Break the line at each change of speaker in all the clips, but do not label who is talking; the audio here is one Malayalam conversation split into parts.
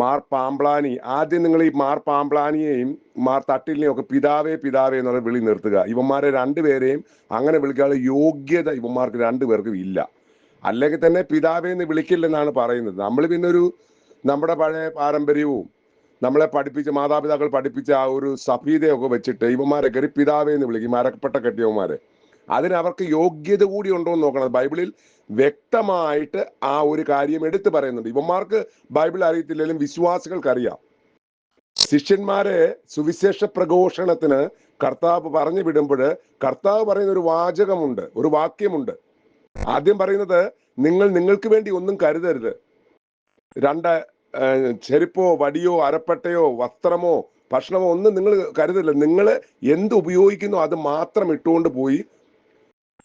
മാർ പാമ്പ്ലാനി. ആദ്യം നിങ്ങൾ ഈ മാർ പാമ്പ്ലാനിയെയും മാർ തട്ടിലിനെയും ഒക്കെ പിതാവേ പിതാവേ എന്നുള്ള വിളി നിർത്തുക. ഇവന്മാരെ രണ്ടുപേരെയും അങ്ങനെ വിളിക്കാനുള്ള യോഗ്യത ഇവന്മാർക്ക് രണ്ടുപേർക്കും ഇല്ല. അല്ലെങ്കിൽ തന്നെ പിതാവേ എന്ന് വിളിക്കില്ലെന്നാണ് പറയുന്നത്. നമ്മൾ പിന്നെ ഒരു നമ്മുടെ പഴയ പാരമ്പര്യവും നമ്മളെ പഠിപ്പിച്ച മാതാപിതാക്കൾ പഠിപ്പിച്ച ആ ഒരു സഫീദയൊക്കെ വെച്ചിട്ട് ഇവന്മാരെ കയറി പിതാവേ എന്ന് വിളിക്കും. മരക്കപ്പെട്ട കെട്ടിയവന്മാരെ. അതിന് അവർക്ക് യോഗ്യത കൂടി ഉണ്ടോ എന്ന് നോക്കണം. ബൈബിളിൽ വ്യക്തമായിട്ട് ആ ഒരു കാര്യം എടുത്തു പറയുന്നുണ്ട്. ഇവന്മാർക്ക് ബൈബിൾ അറിയത്തില്ലെങ്കിലും വിശ്വാസികൾക്ക് അറിയാം ശിഷ്യന്മാരെ സുവിശേഷ പ്രഘോഷണത്തിന് കർത്താവ് പറഞ്ഞു വിടുമ്പോൾ കർത്താവ് പറയുന്ന ഒരു വാചകമുണ്ട് ഒരു വാക്യമുണ്ട്. ആദ്യം പറയുന്നത് നിങ്ങൾ നിങ്ങൾക്ക് വേണ്ടി ഒന്നും കരുതരുത്. രണ്ട് ചെരുപ്പോ വടിയോ അരപ്പട്ടയോ വസ്ത്രമോ ഭക്ഷണമോ ഒന്നും നിങ്ങൾ കരുതരുത്. നിങ്ങൾ എന്ത് ഉപയോഗിക്കുന്നു അത് മാത്രം ഇട്ടുകൊണ്ട് പോയി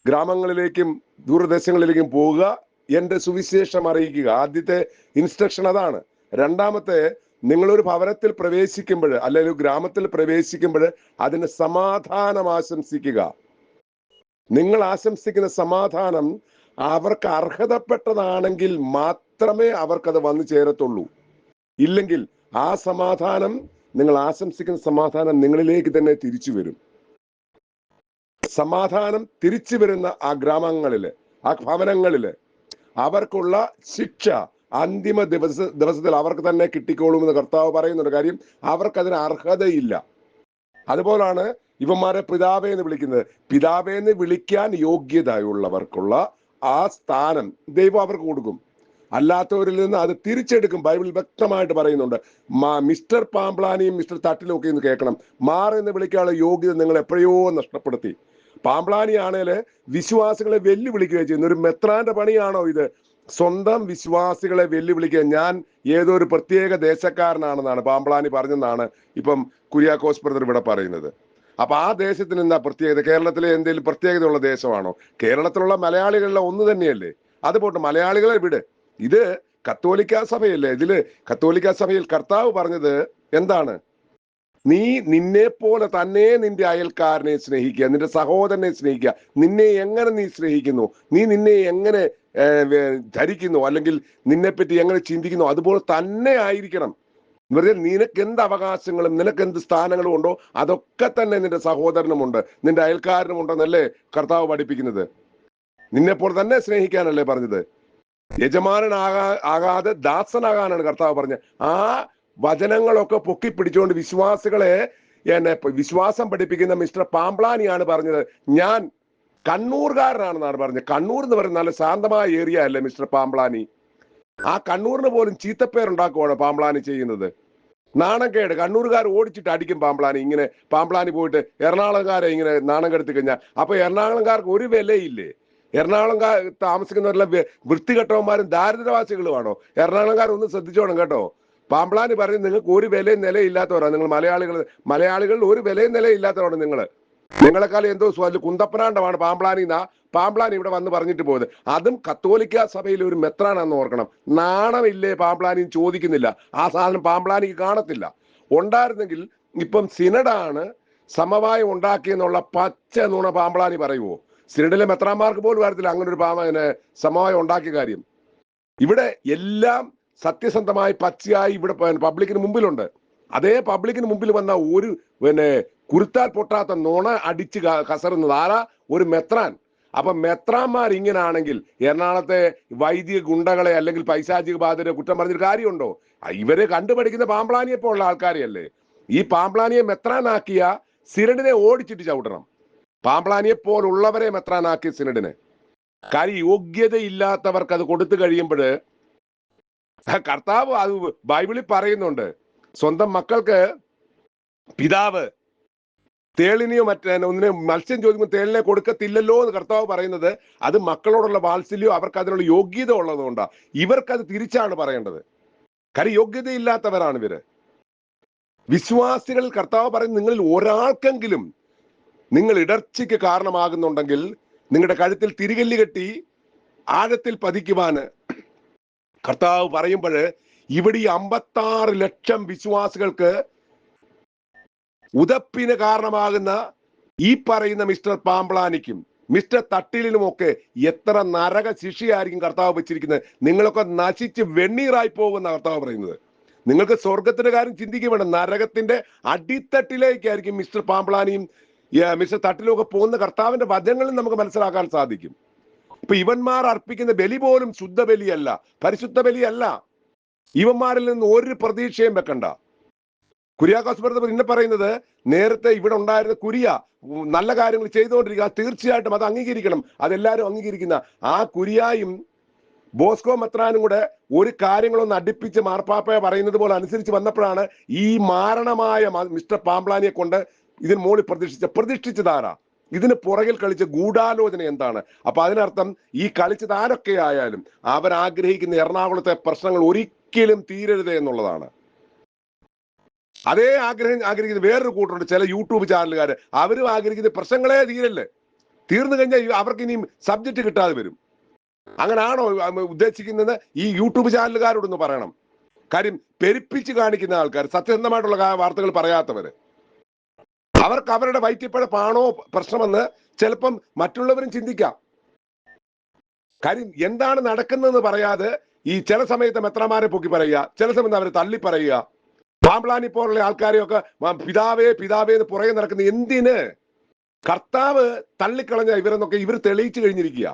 ഗ്രാമങ്ങളിലേക്കും ദൂരദേശങ്ങളിലേക്കും പോവുക എന്റെ സുവിശേഷം അറിയിക്കുക. ആദ്യത്തെ ഇൻസ്ട്രക്ഷൻ അതാണ്. രണ്ടാമത്തെ നിങ്ങളൊരു ഭവനത്തിൽ പ്രവേശിക്കുമ്പോൾ അല്ലെങ്കിൽ ഗ്രാമത്തിൽ പ്രവേശിക്കുമ്പോൾ അതിന് സമാധാനം ആശംസിക്കുക. നിങ്ങൾ ആശംസിക്കുന്ന സമാധാനം അവർക്ക് അർഹതപ്പെട്ടതാണെങ്കിൽ മാത്രമേ അവർക്കത് വന്നു ചേരത്തുള്ളൂ. ഇല്ലെങ്കിൽ ആ സമാധാനം നിങ്ങൾ ആശംസിക്കുന്ന സമാധാനം നിങ്ങളിലേക്ക് തന്നെ തിരിച്ചു വരും. സമാധാനം തിരിച്ചു വരുന്ന ആ ഗ്രാമങ്ങളിൽ ആ ഭവനങ്ങളിൽ അവർക്കുള്ള ശിക്ഷ അന്തിമ ദിവസ ദിവസത്തിൽ അവർക്ക് തന്നെ കിട്ടിക്കോളും എന്ന് കർത്താവ് പറയുന്നുണ്ട്. കാര്യം അവർക്കതിന് അർഹതയില്ല. അതുപോലാണ് ഇവന്മാരെ പിതാവേ എന്ന് വിളിക്കുന്നത്. പിതാവേ എന്ന് വിളിക്കാൻ യോഗ്യതയുള്ളവർക്കുള്ള ആ സ്ഥാനം ദൈവം അവർക്ക് കൊടുക്കും. അല്ലാത്തവരിൽ നിന്ന് അത് തിരിച്ചെടുക്കും. ബൈബിൾ വ്യക്തമായിട്ട് പറയുന്നുണ്ട്. മിസ്റ്റർ പാമ്പ്ലാനിയും മിസ്റ്റർ തട്ടിലും ഒക്കെ ഇന്ന് കേൾക്കണം. മാർ എന്ന് വിളിക്കാനുള്ള യോഗ്യത നിങ്ങൾ എപ്പോഴോ നഷ്ടപ്പെടുത്തി. പാമ്പ്ലാനി ആണേൽ വിശ്വാസികളെ വെല്ലുവിളിക്കുകയും ചെയ്യുന്ന. ഒരു മെത്രാന്റെ പണിയാണോ ഇത്? സ്വന്തം വിശ്വാസികളെ വെല്ലുവിളിക്കുക. ഞാൻ ഏതോ ഒരു പ്രത്യേക ദേശക്കാരനാണെന്നാണ് പാമ്പ്ലാനി പറഞ്ഞെന്നാണ് ഇപ്പം കുര്യാക്കോസ് ബ്രദർ ഇവിടെ പറയുന്നത്. അപ്പൊ ആ ദേശത്തിന് എന്താ പ്രത്യേകത? കേരളത്തിലെ എന്തെങ്കിലും പ്രത്യേകതയുള്ള ദേശമാണോ? കേരളത്തിലുള്ള മലയാളികളിലെ ഒന്ന് തന്നെയല്ലേ? അത് പോട്ടെ മലയാളികളെ വിട്. ഇത് കത്തോലിക്ക സഭയല്ലേ? ഇതിൽ കത്തോലിക്ക സഭയിൽ കർത്താവ് പറഞ്ഞത് എന്താണ്? നീ നിന്നെ പോലെ തന്നെ നിന്റെ അയൽക്കാരനെ സ്നേഹിക്കുക നിന്റെ സഹോദരനെ സ്നേഹിക്കുക. നിന്നെ എങ്ങനെ നീ സ്നേഹിക്കുന്നു? നീ നിന്നെ എങ്ങനെ ധരിക്കുന്നു? അല്ലെങ്കിൽ നിന്നെപ്പറ്റി എങ്ങനെ ചിന്തിക്കുന്നു? അതുപോലെ തന്നെ ആയിരിക്കണം. വെറുതെ നിനക്ക് എന്ത് അവകാശങ്ങളും നിനക്ക് എന്ത് സ്ഥാനങ്ങളും ഉണ്ടോ? അതൊക്കെ തന്നെ നിന്റെ സഹോദരനുമുണ്ട് നിന്റെ അയൽക്കാരനും ഉണ്ടെന്നല്ലേ കർത്താവ് പഠിപ്പിക്കുന്നത്. നിന്നെപ്പോലെ തന്നെ സ്നേഹിക്കാനല്ലേ പറഞ്ഞത്. യജമാനനാകാ ആകാതെ ദാസനാകാനാണ് കർത്താവ് പറഞ്ഞത്. ആ വചനങ്ങളൊക്കെ പൊക്കി പിടിച്ചുകൊണ്ട് വിശ്വാസികളെ എന്നെ വിശ്വാസം പഠിപ്പിക്കുന്ന മിസ്റ്റർ പാമ്പ്ലാനിയാണ് പറഞ്ഞത്. ഞാൻ കണ്ണൂർകാരനാണെന്നാണ് പറഞ്ഞത്. കണ്ണൂർ എന്ന് പറയുന്ന നല്ല ശാന്തമായ ഏരിയ അല്ലേ മിസ്റ്റർ പാമ്പ്ലാനി? ആ കണ്ണൂരിന് പോലും ചീത്തപ്പേരുണ്ടാക്കുവാണ് പാമ്പ്ലാനി ചെയ്യുന്നത്. നാണക്കേട് കണ്ണൂർകാർ ഓടിച്ചിട്ട് അടിക്കും പാമ്പ്ലാനി. ഇങ്ങനെ പാമ്പ്ലാനി പോയിട്ട് എറണാകുളംകാരെ ഇങ്ങനെ നാണം കെടുത്തി കഴിഞ്ഞാൽ അപ്പൊ എറണാകുളംകാർക്ക് ഒരു വിലയില്ലേ? എറണാകുളംകാർ താമസിക്കുന്നവരെല്ലാം വൃത്തികെട്ടവന്മാരും ദാരിദ്ര്യവാസികളുമാണോ? എറണാകുളംകാർ ഒന്ന് ശ്രദ്ധിച്ചോണം കേട്ടോ. പാമ്പ്ലാനി പറഞ്ഞ് നിങ്ങൾക്ക് ഒരു വിലയും നിലയില്ലാത്തവരാണ്. നിങ്ങൾ മലയാളികൾ മലയാളികളിൽ ഒരു വിലയും നിലയില്ലാത്തവരാണ് നിങ്ങൾ. നിങ്ങളെക്കാളും എന്തോ സ്വൽ കുന്തപ്പനാണ്ടമാണ് പാമ്പ്ലാനി എന്നാ പാമ്പ്ലാനി ഇവിടെ വന്ന് പറഞ്ഞിട്ട് പോയത്. അതും കത്തോലിക്ക സഭയിൽ ഒരു മെത്രാനാന്ന് ഓർക്കണം. നാണമില്ലേ പാമ്പളാനി ചോദിക്കുന്നില്ല. ആ സാധനം പാമ്പ്ളാനിക്ക് കാണത്തില്ല. ഉണ്ടായിരുന്നെങ്കിൽ ഇപ്പം സിനഡാണ് സമവായം ഉണ്ടാക്കിയെന്നുള്ള പച്ച നുണ പാമ്പ്ളാനി പറയുവോ? സിനഡിലെ മെത്രാന്മാർക്ക് പോലും അറിയത്തില്ല അങ്ങനെ ഒരു പാമ്പ സമവായം ഉണ്ടാക്കിയ കാര്യം. ഇവിടെ എല്ലാം സത്യസന്ധമായി പച്ചയായി ഇവിടെ പബ്ലിക്കിന് മുമ്പിലുണ്ട്. അതേ പബ്ലിക്കിന് മുമ്പിൽ വന്ന ഒരു പിന്നെ കുരുത്താൽ പൊട്ടാത്ത നുണ അടിച്ച് കസറുന്നത്. ആരാ? ഒരു മെത്രാൻ. അപ്പൊ മെത്രാന്മാർ ഇങ്ങനാണെങ്കിൽ എറണാകുളത്തെ വൈദിക ഗുണ്ടകളെ അല്ലെങ്കിൽ പൈശാചിക ബാധരെ കുറ്റം പറഞ്ഞൊരു കാര്യമുണ്ടോ? ഇവരെ കണ്ടുപഠിക്കുന്ന പാമ്പ്ലാനിയെ പോലുള്ള ആൾക്കാരെയല്ലേ? ഈ പാമ്പ്ലാനിയെ മെത്രാനാക്കിയ സിനഡിനെ ഓടിച്ചിട്ട് ചവിട്ടണം. പാമ്പ്ലാനിയെ പോലുള്ളവരെ മെത്രാനാക്കിയ സിനഡിനെ. കാര്യം യോഗ്യതയില്ലാത്തവർക്ക് അത് കൊടുത്തു കഴിയുമ്പോൾ കർത്താവ് അത് ബൈബിളിൽ പറയുന്നുണ്ട്. സ്വന്തം മക്കൾക്ക് പിതാവ് തേളിനെയോ മറ്റേ ഒന്നിനെ മത്സ്യം ചോദിക്കുമ്പോൾ തേളിനെ കൊടുക്കത്തില്ലല്ലോ എന്ന് കർത്താവ് പറയുന്നത്. അത് മക്കളോടുള്ള വാത്സല്യം അവർക്ക് അതിനുള്ള യോഗ്യത ഉള്ളതുകൊണ്ടാ. ഇവർക്കത് തിരിച്ചാണ് പറയേണ്ടത്. കാര്യം യോഗ്യതയില്ലാത്തവരാണ് ഇവർ. വിശ്വാസികളിൽ കർത്താവ് പറയുന്നത് നിങ്ങളിൽ ഒരാൾക്കെങ്കിലും നിങ്ങൾ ഇടർച്ചയ്ക്ക് കാരണമാകുന്നുണ്ടെങ്കിൽ നിങ്ങളുടെ കഴുത്തിൽ തിരികല്ല് കെട്ടി ആഴത്തിൽ പതിക്കുവാന് കർത്താവ് പറയുമ്പോൾ ഇവിടെ ഈ അമ്പത്താറ് ലക്ഷം വിശ്വാസികൾക്ക് ഉദപ്പിന് കാരണമാകുന്ന ഈ പറയുന്ന മിസ്റ്റർ പാമ്പ്ലാനിക്കും മിസ്റ്റർ തട്ടിലിനുമൊക്കെ എത്ര നരക ശിക്ഷയായിരിക്കും കർത്താവ് വെച്ചിരിക്കുന്നത്. നിങ്ങളൊക്കെ നശിച്ച് വെണ്ണീറായി പോകുന്ന കർത്താവ് പറയുന്നത്. നിങ്ങൾക്ക് സ്വർഗത്തിന്റെ കാര്യം ചിന്തിക്കുക വേണം നരകത്തിന്റെ അടിത്തട്ടിലേക്കായിരിക്കും മിസ്റ്റർ പാമ്പ്ലാനിയും ഏ, മിസ്റ്റർ തട്ടിലും ഒക്കെ പോകുന്ന കർത്താവിന്റെ വചനങ്ങളിൽ നമുക്ക് മനസ്സിലാക്കാൻ സാധിക്കും. ഇപ്പൊ ഇവന്മാർ അർപ്പിക്കുന്ന ബലി പോലും ശുദ്ധ ബലിയല്ല പരിശുദ്ധ ബലിയല്ല. ഇവന്മാരിൽ നിന്ന് ഒരു പ്രതീക്ഷയും വെക്കണ്ട. കുര്യാക്കോസ് ഭരത പിന്നെ പറയുന്നത് നേരത്തെ ഇവിടെ ഉണ്ടായിരുന്ന കുരിയ നല്ല കാര്യങ്ങൾ ചെയ്തുകൊണ്ടിരിക്കുക തീർച്ചയായിട്ടും അത് അംഗീകരിക്കണം. അതെല്ലാവരും അംഗീകരിക്കുന്ന ആ കുരിയായും ബോസ്കോ മെത്രാനും കൂടെ ഒരു കാര്യങ്ങളൊന്ന് അടുപ്പിച്ച് മാർപ്പാപ്പയെ പറയുന്നത് പോലെ അനുസരിച്ച് വന്നപ്പോഴാണ് ഈ മാരണമായ മിസ്റ്റർ പാംപ്ലാനിയെ കൊണ്ട് ഇതിന് മോളി പ്രതിഷ്ഠിച്ച പ്രതിഷ്ഠിച്ചതാരാ ഇതിന് പുറകിൽ കളിച്ച ഗൂഢാലോചന എന്താണ്? അപ്പൊ അതിനർത്ഥം ഈ കളിച്ചത് ആരൊക്കെ ആയാലും അവർ ആഗ്രഹിക്കുന്ന എറണാകുളത്തെ പ്രശ്നങ്ങൾ ഒരിക്കലും തീരരുത് എന്നുള്ളതാണ്. അതേ ആഗ്രഹം ആഗ്രഹിക്കുന്ന വേറൊരു കൂട്ടുണ്ട് ചില യൂട്യൂബ് ചാനലുകാർ അവരും ആഗ്രഹിക്കുന്ന പ്രശ്നങ്ങളെ തീരല്ലേ. തീർന്നു കഴിഞ്ഞാൽ അവർക്ക് ഇനിയും സബ്ജക്റ്റ് കിട്ടാതെ വരും. അങ്ങനാണോ ഉദ്ദേശിക്കുന്നത്? ഈ യൂട്യൂബ് ചാനലുകാരോടൊന്ന് പറയണം. കാര്യം പെരുപ്പിച്ച് കാണിക്കുന്ന ആൾക്കാർ സത്യസന്ധമായിട്ടുള്ള വാർത്തകൾ പറയാത്തവര്. അവർക്ക് അവരുടെ വയറ്റിപ്പഴപ്പാണോ പ്രശ്നമെന്ന് ചിലപ്പം മറ്റുള്ളവരും ചിന്തിക്കാം. കാര്യം എന്താണ് നടക്കുന്നതെന്ന് പറയാതെ ഈ ചില സമയത്ത് മെത്രമാരെ പൊക്കി പറയുക ചില സമയത്ത് അവരെ തള്ളി പറയുക. പാമ്പ്ലാനി പോലുള്ള ആൾക്കാരെയൊക്കെ പിതാവേ പിതാവേ എന്ന് പുറകെ നടക്കുന്ന എന്തിന്? കർത്താവ് തള്ളിക്കളഞ്ഞ ഇവരെന്നൊക്കെ ഇവർ തെളിയിച്ചു കഴിഞ്ഞിരിക്കുക.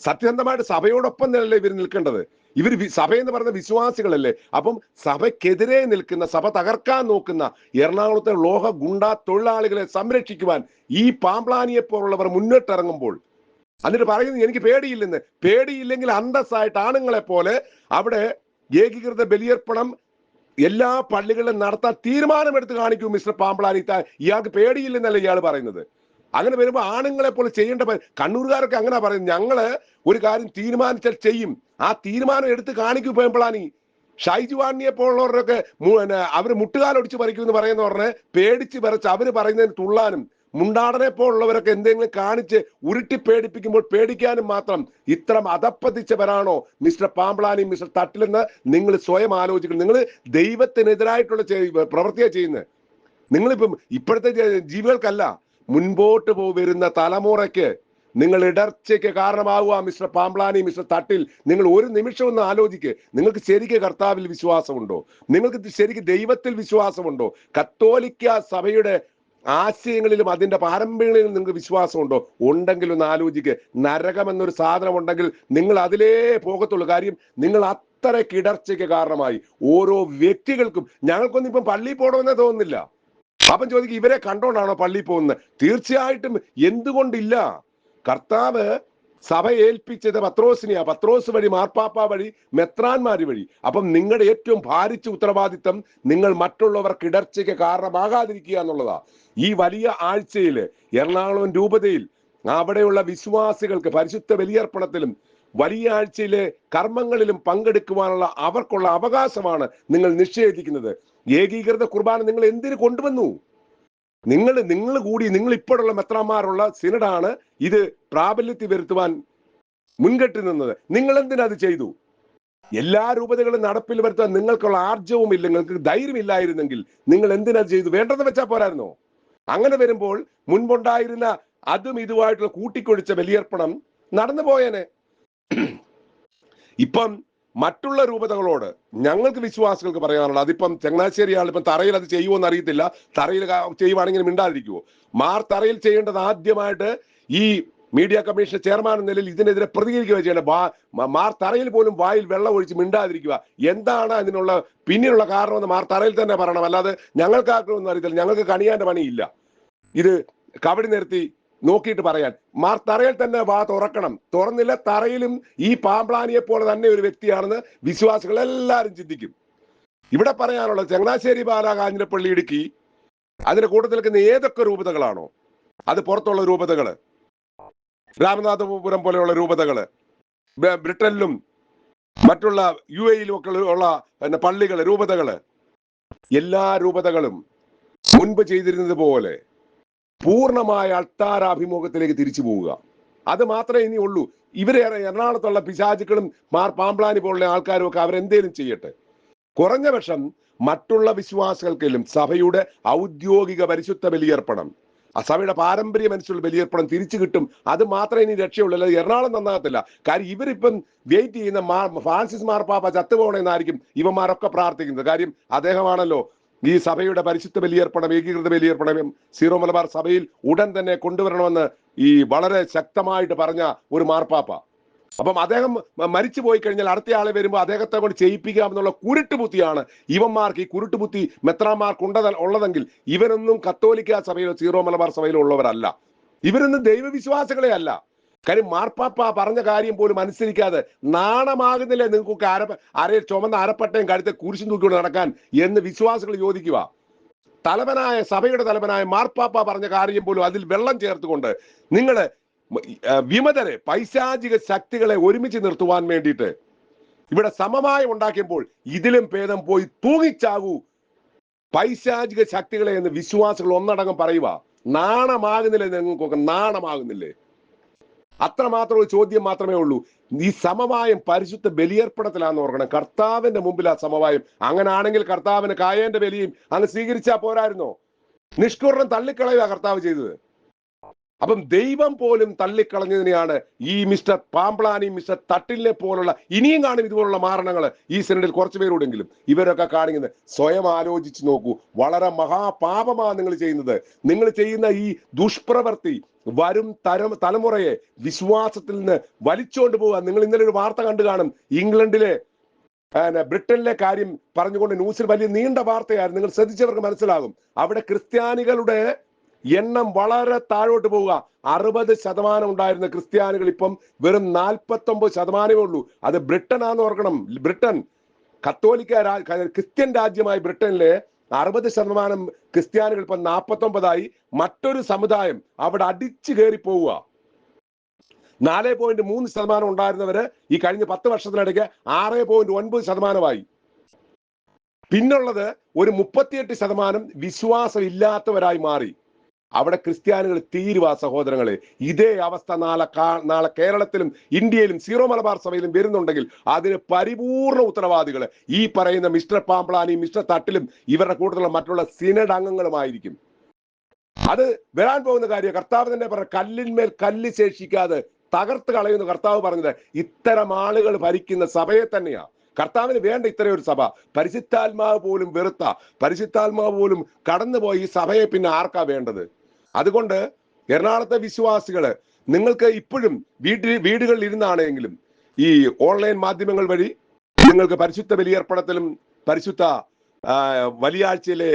സത്യസന്ധമായിട്ട് സഭയോടൊപ്പം തന്നെയല്ലേ ഇവർ നിൽക്കേണ്ടത്? ഇവർ സഭ എന്ന് പറയുന്ന വിശ്വാസികളല്ലേ? അപ്പം സഭയ്ക്കെതിരെ നിൽക്കുന്ന സഭ തകർക്കാൻ നോക്കുന്ന എറണാകുളത്തെ ലോഹ ഗുണ്ട തൊഴിലാളികളെ സംരക്ഷിക്കുവാൻ ഈ പാമ്പ്ലാനിയെ പോലുള്ളവർ മുന്നിട്ടിറങ്ങുമ്പോൾ എന്നിട്ട് പറയുന്നത് എനിക്ക് പേടിയില്ലെന്ന്. പേടിയില്ലെങ്കിൽ അന്തസ്സായിട്ട് ആണുങ്ങളെ പോലെ അവിടെ ഏകീകൃത ബലിയർപ്പണം എല്ലാ പള്ളികളിലും നടത്താൻ തീരുമാനമെടുത്ത് കാണിക്കൂ മിസ്റ്റർ പാമ്പ്ലാനി. ഇയാൾക്ക് പേടിയില്ലെന്നല്ല ഇയാൾ പറയുന്നത്. അങ്ങനെ വരുമ്പോൾ ആണുങ്ങളെ പോലെ ചെയ്യേണ്ട കണ്ണൂരുകാരൊക്കെ അങ്ങനെ പറയുന്നത്. ഞങ്ങൾ ഒരു കാര്യം തീരുമാനിച്ചാൽ ചെയ്യും. ആ തീരുമാനം എടുത്ത് കാണിക്കൂ പാമ്പ്ലാനി ഷൈജു വാണിയെ പോലുള്ളവരൊക്കെ അവർ മുട്ടുകാലൊടിച്ച് പറിക്കും എന്ന് പറയുന്ന പറഞ്ഞ് പേടിച്ച് പറിച്ച് അവർ പറയുന്നതിന് തുള്ളാനും മുണ്ടാടനെ പോലുള്ളവരൊക്കെ എന്തെങ്കിലും കാണിച്ച് ഉരുട്ടി പേടിപ്പിക്കുമ്പോൾ പേടിക്കാനും മാത്രം ഇത്തരം അതപ്പതിച്ചവരാണോ മിസ്റ്റർ പാമ്പളാനി മിസ്റ്റർ തട്ടിലെന്ന് നിങ്ങൾ സ്വയം ആലോചിക്കണം. നിങ്ങൾ ദൈവത്തിനെതിരായിട്ടുള്ള പ്രവൃത്തിയാണ് പ്രവൃത്തിയാ ചെയ്യുന്നത്. നിങ്ങളിപ്പം ഇപ്പോഴത്തെ ജീവികൾക്കല്ല മുൻപോട്ട് പോ വരുന്ന തലമുറയ്ക്ക് നിങ്ങൾ ഇടർച്ചയ്ക്ക് കാരണമാവുക മിസ്റ്റർ പാംപ്ലാനി മിസ്റ്റർ തട്ടിൽ. നിങ്ങൾ ഒരു നിമിഷം ഒന്ന് ആലോചിക്ക്. നിങ്ങൾക്ക് ശരിക്ക് കർത്താവിൽ വിശ്വാസമുണ്ടോ? നിങ്ങൾക്ക് ശരിക്ക് ദൈവത്തിൽ വിശ്വാസമുണ്ടോ? കത്തോലിക്ക സഭയുടെ ആശയങ്ങളിലും അതിന്റെ പാരമ്പര്യങ്ങളിലും നിങ്ങൾക്ക് വിശ്വാസമുണ്ടോ? ഉണ്ടെങ്കിൽ ഒന്ന് ആലോചിക്കുക നരകം എന്നൊരു സാധനം ഉണ്ടെങ്കിൽ നിങ്ങൾ അതിലേ പോകത്തുള്ളൂ. കാര്യം നിങ്ങൾ അത്ര കിടർച്ചയ്ക്ക് കാരണമായി. ഓരോ വ്യക്തികൾക്കും ഞങ്ങൾക്കൊന്നും ഇപ്പം പള്ളിയിൽ പോകണമെന്നേ തോന്നുന്നില്ല. അപ്പം ചോദിക്കും ഇവരെ കണ്ടോണ്ടാണോ പള്ളിയിൽ പോകുന്നത്? തീർച്ചയായിട്ടും എന്തുകൊണ്ടില്ല. കർത്താവ് സഭ ഏൽപ്പിച്ചത് പത്രോസിനെയാ. പത്രോസ് വഴി മാർപ്പാപ്പ വഴി മെത്രാന്മാര് വഴി. അപ്പം നിങ്ങളുടെ ഏറ്റവും ഭാരിച്ച ഉത്തരവാദിത്തം നിങ്ങൾ മറ്റുള്ളവർക്ക് ഇടർച്ചയ്ക്ക് കാരണമാകാതിരിക്കുക എന്നുള്ളതാ. ഈ വലിയ ആഴ്ചയിൽ എറണാകുളം രൂപതയിൽ അവിടെയുള്ള വിശ്വാസികൾക്ക് പരിശുദ്ധ ബലിയർപ്പണത്തിലും വലിയ ആഴ്ചയിലെ കർമ്മങ്ങളിലും പങ്കെടുക്കുവാനുള്ള അവർക്കുള്ള അവകാശമാണ് നിങ്ങൾ നിഷേധിക്കുന്നത്. ഏകീകൃത കുർബാന നിങ്ങൾ എന്തിനു കൊണ്ടുവന്നു? നിങ്ങൾ നിങ്ങൾ കൂടി നിങ്ങൾ ഇപ്പോഴുള്ള മെത്രാന്മാരുള്ള സിനഡാണ് ഇത് പ്രാബല്യത്തിൽ വരുത്തുവാൻ മുൻകെട്ടി നിന്നത്. നിങ്ങൾ എന്തിനത് ചെയ്തു? എല്ലാ രൂപതകളും നടപ്പിൽ വരുത്താൻ നിങ്ങൾക്കുള്ള ആർജവും ഇല്ല നിങ്ങൾക്ക് ധൈര്യമില്ലായിരുന്നെങ്കിൽ നിങ്ങൾ എന്തിനത് ചെയ്തു? വേണ്ടെന്ന് വെച്ചാൽ പോരായിരുന്നോ? അങ്ങനെ വരുമ്പോൾ മുൻപുണ്ടായിരുന്ന അതും ഇതുമായിട്ടുള്ള കൂട്ടിക്കൊഴിച്ച ബലിയർപ്പണം നടന്നു പോയേനെ ഇപ്പം മറ്റുള്ള രൂപതകളോട് ഞങ്ങൾക്ക് വിശ്വാസികൾക്ക് പറയാനുള്ളത് അതിപ്പം ചങ്ങനാശ്ശേരി ആളിപ്പം തറയിൽ അത് ചെയ്യുമോ അറിയത്തില്ല. തറയിൽ ചെയ്യുവാണെങ്കിൽ മിണ്ടാതിരിക്കുവോ? മാർ തറയിൽ ചെയ്യേണ്ടത് ആദ്യമായിട്ട് ഈ മീഡിയ കമ്മീഷൻ ചെയർമാൻ എന്ന നിലയിൽ ഇതിനെതിരെ പ്രതികരിക്കുക ചെയ്യേണ്ട മാർ തറയിൽ പോലും വായിൽ വെള്ളം ഒഴിച്ച് മിണ്ടാതിരിക്കുക. എന്താണ് അതിനുള്ള പിന്നിലുള്ള കാരണം എന്ന് മാർ തറയിൽ തന്നെ പറയണം. അല്ലാതെ ഞങ്ങൾക്ക് ആർക്കൊന്നും അറിയത്തില്ല. ഞങ്ങൾക്ക് കണിയാന്റെ പണിയില്ല. ഇത് കബടി നിർത്തി നോക്കിയിട്ട് പറയാൻ. മാർ തറയിൽ തന്നെ വാ തുറക്കണം. തുറന്നില്ല തറയിലും ഈ പാമ്പ്ലാനിയെ പോലെ തന്നെ ഒരു വ്യക്തിയാണെന്ന് വിശ്വാസികൾ എല്ലാവരും ചിന്തിക്കും. ഇവിടെ പറയാനുള്ളത് ചങ്ങനാശ്ശേരി ബാലാകാഞ്ഞിരപ്പള്ളി ഇടുക്കി അതിന്റെ കൂട്ടത്തിൽ നിൽക്കുന്ന ഏതൊക്കെ രൂപതകളാണോ? അത് പുറത്തുള്ള രൂപതകൾ രാമനാഥപുരം പോലെയുള്ള രൂപതകൾ ബ്രിട്ടനിലും മറ്റുള്ള യു എയിലും ഒക്കെ ഉള്ള പള്ളികൾ രൂപതകൾ എല്ലാ രൂപതകളും മുൻപ് ചെയ്തിരുന്നത് പോലെ പൂർണമായ അൾത്താരാഭിമുഖത്തിലേക്ക് തിരിച്ചു പോവുക. അത് മാത്രമേ ഇനി ഉള്ളൂ. ഇവരെ എറണാകുളത്തുള്ള പിശാചുക്കളും മാർ പാമ്പ്ലാനി പോലുള്ള ആൾക്കാരും ഒക്കെ അവരെന്തേലും ചെയ്യട്ടെ. കുറഞ്ഞ പക്ഷം മറ്റുള്ള വിശ്വാസികൾക്കെങ്കിലും സഭയുടെ ഔദ്യോഗിക പരിശുദ്ധ ബലിയർപ്പണം ആ സഭയുടെ പാരമ്പര്യം അനുസരിച്ചുള്ള ബലിയർപ്പണം തിരിച്ചു കിട്ടും. അത് മാത്രമേ ഇനി രക്ഷയുള്ളൂ. അല്ലാതെ എറണാകുളം നന്നാകത്തില്ല. കാര്യം ഇവരിപ്പം വെയിറ്റ് ചെയ്യുന്ന മാ ഫ്രാൻസിസ് മാർപ്പാപ്പ ചത്തുപോകണമെന്നായിരിക്കും ഇവന്മാരൊക്കെ പ്രാർത്ഥിക്കുന്നത്. കാര്യം അദ്ദേഹമാണല്ലോ ഈ സഭയുടെ പരിശുദ്ധ ബലിയർപ്പണം ഏകീകൃത ബലിയർപ്പണം സീറോ മലബാർ സഭയിൽ ഉടൻ തന്നെ കൊണ്ടുവരണമെന്ന് ഈ വളരെ ശക്തമായിട്ട് പറഞ്ഞ ഒരു മാർപ്പാപ്പ. അപ്പം അദ്ദേഹം മരിച്ചു പോയി കഴിഞ്ഞാൽ അടുത്ത ആളെ വരുമ്പോൾ അദ്ദേഹത്തെ കൊണ്ട് ചെയ്യിപ്പിക്കാമെന്നുള്ള കുരുട്ടുബുദ്ധിയാണ് ഇവന്മാർക്ക് ഈ കുരുട്ടുബുദ്ധി മെത്രാന്മാർക്ക് ഉണ്ടത ഉള്ളതെങ്കിൽ ഇവരൊന്നും കത്തോലിക്ക സഭയിലോ സീറോ മലബാർ സഭയിലോ ഉള്ളവരല്ല. ഇവരൊന്നും ദൈവവിശ്വാസികളെ അല്ല. കാര്യം മാർപ്പാപ്പ പറഞ്ഞ കാര്യം പോലും അനുസരിക്കാതെ നാണമാകുന്നില്ലേ നിങ്ങൾക്കൊക്കെ അര അര ചുമന്ന അരപ്പട്ടയും കഴുത്തെ കുരിശും തൂക്കിക്കൊണ്ട് നടക്കാൻ എന്ന് വിശ്വാസികൾ ചോദിക്കുക. തലവനായ സഭയുടെ തലവനായ മാർപ്പാപ്പ പറഞ്ഞ കാര്യം പോലും അതിൽ വെള്ളം ചേർത്തുകൊണ്ട് നിങ്ങൾ വിമതരെ പൈശാചിക ശക്തികളെ ഒരുമിച്ച് നിർത്തുവാൻ വേണ്ടിയിട്ട് ഇവിടെ സമമായം ഉണ്ടാക്കിയപ്പോൾ ഇതിലും ഭേദം പോയി തൂങ്ങിച്ചാകൂ. പൈശാചിക ശക്തികളെ എന്ന് വിശ്വാസികൾ ഒന്നടങ്കം പറയുക. നാണമാകുന്നില്ലേ നിങ്ങൾക്കൊക്കെ? നാണമാകുന്നില്ലേ? അത്രമാത്രം ഒരു ചോദ്യം മാത്രമേ ഉള്ളൂ. ഈ സമവായം പരിശുദ്ധ ബലിയർപ്പണത്തിലാന്ന് ഓർക്കണം. കർത്താവിന്റെ മുമ്പിൽ ആ സമവായം. അങ്ങനാണെങ്കിൽ കർത്താവിന് കായേന്റെ ബലിയും അങ്ങ് സ്വീകരിച്ചാ പോരായിരുന്നോ? നിഷ്കുരണം തള്ളിക്കളയുക കർത്താവ് ചെയ്തത്. അപ്പം ദൈവം പോലും തള്ളിക്കളഞ്ഞതിനെയാണ് ഈ മിസ്റ്റർ പാമ്പ്ലാനി മിസ്റ്റർ തട്ടിലിനെ പോലുള്ള ഇനിയും കാണും ഇതുപോലുള്ള മാരണങ്ങൾ ഈ സെനറ്റിൽ കുറച്ചു പേരോടെങ്കിലും. ഇവരൊക്കെ കാണിക്കുന്നത് സ്വയം ആലോചിച്ച് നോക്കൂ. വളരെ മഹാപാപമാണ് നിങ്ങൾ ചെയ്യുന്നത്. നിങ്ങൾ ചെയ്യുന്ന ഈ ദുഷ്പ്രവൃത്തി വരും തരം തലമുറയെ വിശ്വാസത്തിൽ നിന്ന് വലിച്ചുകൊണ്ട് പോവുക. നിങ്ങൾ ഇന്നലെ ഒരു വാർത്ത കണ്ടു കാണും. ഇംഗ്ലണ്ടിലെ ബ്രിട്ടനിലെ കാര്യം പറഞ്ഞുകൊണ്ട് ന്യൂസിൽ വലിയ നീണ്ട വാർത്തയായിരുന്നു. നിങ്ങൾ ശ്രദ്ധിച്ചവർക്ക് മനസ്സിലാകും. അവിടെ ക്രിസ്ത്യാനികളുടെ എണ്ണം വളരെ താഴോട്ട് പോവുക. അറുപത് ശതമാനം ഉണ്ടായിരുന്ന ക്രിസ്ത്യാനികൾ ഇപ്പം വെറും നാൽപ്പത്തൊമ്പത് ശതമാനമേ ഉള്ളൂ. അത് ബ്രിട്ടനാന്ന് ഓർക്കണം. ബ്രിട്ടൻ കത്തോലിക്ക ക്രിസ്ത്യൻ രാജ്യമായ ബ്രിട്ടനിലെ അറുപത് ശതമാനം ക്രിസ്ത്യാനികൾ ഇപ്പം നാൽപ്പത്തൊമ്പതായി. മറ്റൊരു സമുദായം അവിടെ അടിച്ചു കയറി പോവുക. നാല് പോയിന്റ് മൂന്ന് ശതമാനം ഉണ്ടായിരുന്നവര് ഈ കഴിഞ്ഞ പത്ത് വർഷത്തിനിടയ്ക്ക് ആറ് പോയിന്റ് ഒൻപത് ശതമാനമായി. പിന്നുള്ളത് ഒരു മുപ്പത്തിയെട്ട് ശതമാനം വിശ്വാസമില്ലാത്തവരായി മാറി. അവിടെ ക്രിസ്ത്യാനികൾ തീരുവാ സഹോദരങ്ങളെ. ഇതേ അവസ്ഥ നാളെ നാളെ കേരളത്തിലും ഇന്ത്യയിലും സീറോ മലബാർ സഭയിലും വരുന്നുണ്ടെങ്കിൽ അതിന് പരിപൂർണ ഉത്തരവാദികൾ ഈ പറയുന്ന മിസ്റ്റർ പാമ്പ്ലാനിയും മിസ്റ്റർ തട്ടിലും ഇവരുടെ കൂട്ടത്തിലുള്ള മറ്റുള്ള സിനഡ് അംഗങ്ങളുമായിരിക്കും. അത് വരാൻ പോകുന്ന കാര്യം കർത്താവ് തന്നെ പറഞ്ഞ കല്ലിന്മേൽ കല്ല് ശേഷിക്കാതെ തകർത്ത് കളയുന്ന കർത്താവ് പറഞ്ഞത് ഇത്തരം ആളുകൾ ഭരിക്കുന്ന സഭയെ തന്നെയാ. കർത്താവിന് വേണ്ട ഇത്രയും ഒരു സഭ. പരിശുദ്ധാത്മാവ് പോലും വെറുത്ത. പരിശുദ്ധാത്മാവ് പോലും കടന്നുപോയി ഈ സഭയെ പിന്നെ ആർക്കാ വേണ്ടത്? അതുകൊണ്ട് എറണാകുളത്തെ വിശ്വാസികൾ നിങ്ങൾക്ക് ഇപ്പോഴും വീട്ടിൽ വീടുകളിൽ ഇരുന്നാണെങ്കിലും ഈ ഓൺലൈൻ മാധ്യമങ്ങൾ വഴി നിങ്ങൾക്ക് പരിശുദ്ധ ബലിയർപ്പണത്തിലും പരിശുദ്ധ വലിയാഴ്ചയിലെ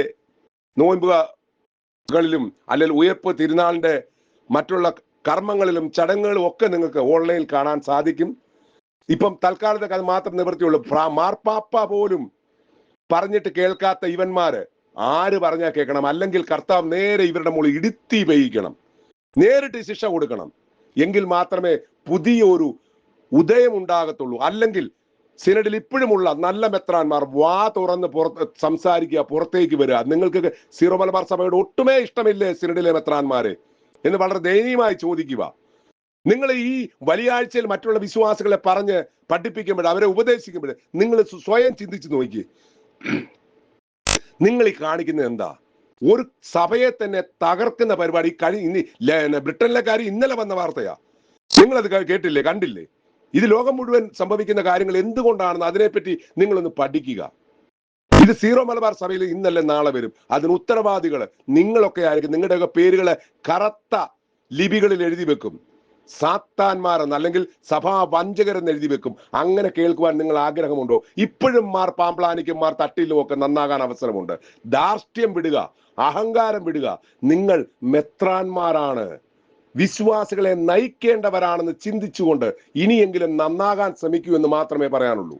നോയമ്പുകളിലും അല്ലെങ്കിൽ ഉയർപ്പ് തിരുനാളിന്റെ മറ്റുള്ള കർമ്മങ്ങളിലും ചടങ്ങുകളും ഒക്കെ നിങ്ങൾക്ക് ഓൺലൈനിൽ കാണാൻ സാധിക്കും. ഇപ്പം തൽക്കാലത്തേക്ക് അത് മാത്രം നിവൃത്തിയുള്ളൂ. മാർപ്പാപ്പ പോലും പറഞ്ഞിട്ട് കേൾക്കാത്ത ഇവന്മാര് ആര് പറഞ്ഞാൽ കേൾക്കണം? അല്ലെങ്കിൽ കർത്താവ് നേരെ ഇവരുടെ മുകളിൽ ഇടുത്തി പെയ്യിക്കണം. നേരിട്ട് ശിക്ഷ കൊടുക്കണം. എങ്കിൽ മാത്രമേ പുതിയൊരു ഉദയം ഉണ്ടാകത്തുള്ളൂ. അല്ലെങ്കിൽ സിനഡിൽ ഇപ്പോഴുമുള്ള നല്ല മെത്രാന്മാർ വാ തുറന്ന് പുറത്ത് സംസാരിക്കുക പുറത്തേക്ക് വരിക. നിങ്ങൾക്ക് സീറോ മലബാർ സഭയുടെ ഒട്ടുമേ ഇഷ്ടമില്ലേ സിനഡിലെ മെത്രാന്മാരെ? എന്ന് വളരെ ദയനീയമായി ചോദിക്കുക. നിങ്ങൾ ഈ വലിയാഴ്ചയിൽ മറ്റുള്ള വിശ്വാസികളെ പറഞ്ഞ് പഠിപ്പിക്കുമ്പോൾ അവരെ ഉപദേശിക്കുമ്പോൾ നിങ്ങൾ സ്വയം ചിന്തിച്ചു നോക്കി നിങ്ങൾ ഈ കാണിക്കുന്നത് എന്താ? ഒരു സഭയെ തന്നെ തകർക്കുന്ന പരിപാടി കഴി ഇനി ബ്രിട്ടനിലെ കാര്യം ഇന്നലെ വന്ന വാർത്തയാ. നിങ്ങൾ അത് കേട്ടില്ലേ? കണ്ടില്ലേ? ഇത് ലോകം മുഴുവൻ സംഭവിക്കുന്ന കാര്യങ്ങൾ എന്തുകൊണ്ടാണെന്ന് അതിനെപ്പറ്റി നിങ്ങളൊന്ന് പഠിക്കുക. ഇത് സീറോ മലബാർ സഭയിൽ ഇന്നല്ല നാളെ വരും. അതിന് ഉത്തരവാദികൾ നിങ്ങളൊക്കെ ആയിരിക്കും. നിങ്ങളുടെയൊക്കെ പേരുകളെ കറുത്ത ലിപികളിൽ എഴുതി വെക്കും. സാത്താന്മാരെന്ന് അല്ലെങ്കിൽ സഭാ വഞ്ചകരെന്ന് എഴുതി വെക്കും. അങ്ങനെ കേൾക്കുവാൻ നിങ്ങൾ ആഗ്രഹമുണ്ടോ? ഇപ്പോഴും മാർ പാമ്പ്ലാനിക്കും മാർ തട്ടിലും ഒക്കെ നന്നാകാൻ അവസരമുണ്ട്. ധാർഷ്ട്യം വിടുക അഹങ്കാരം വിടുക. നിങ്ങൾ മെത്രാന്മാരാണ്. വിശ്വാസികളെ നയിക്കേണ്ടവരാണെന്ന് ചിന്തിച്ചുകൊണ്ട് ഇനിയെങ്കിലും നന്നാകാൻ ശ്രമിക്കൂ എന്ന് മാത്രമേ പറയാനുള്ളൂ.